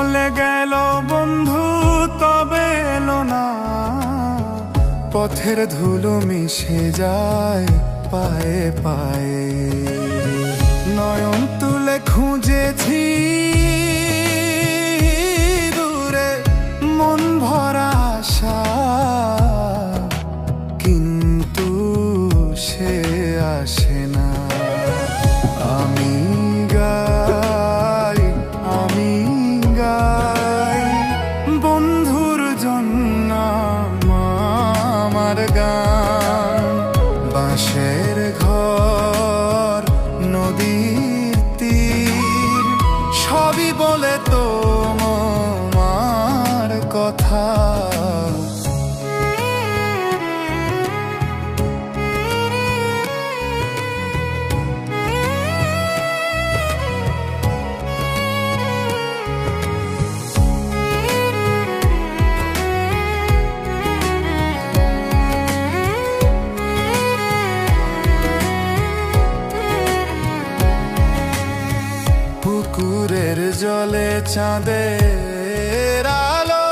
চলে গেল বন্ধু, তবে এলো না। পথের ধুলো মিশে যায় পায়ে পায়ে। নয়ন তুলে খুঁজেছি, দূরে মন ভরা আশা। কিন্তু সে আসে জলে চাঁদের আলো,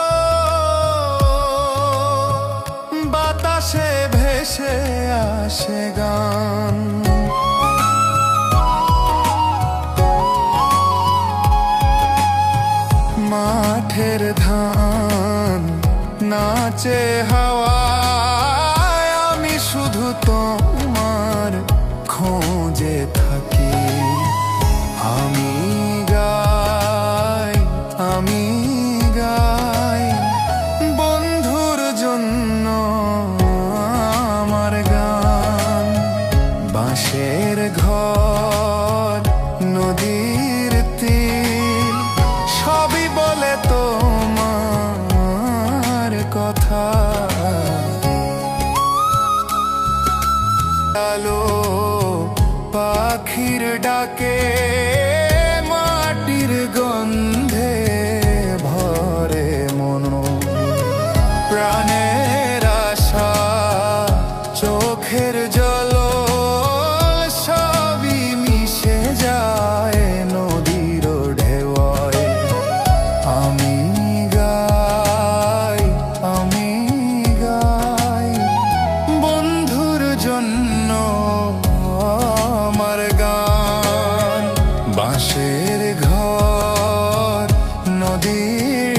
বাতাসে ভেসে আসে গান। মাঠের ধান নাচে হাওয়ায়, আমি শুধু তোমার খোঁজে থাকি। আমি হাঁসের ঘর, নদীর তীর সবই বলে তোমার কথা। আলো পাখির ডাকে, মাটির গন্ধে ভরে মন। প্রাণে তীর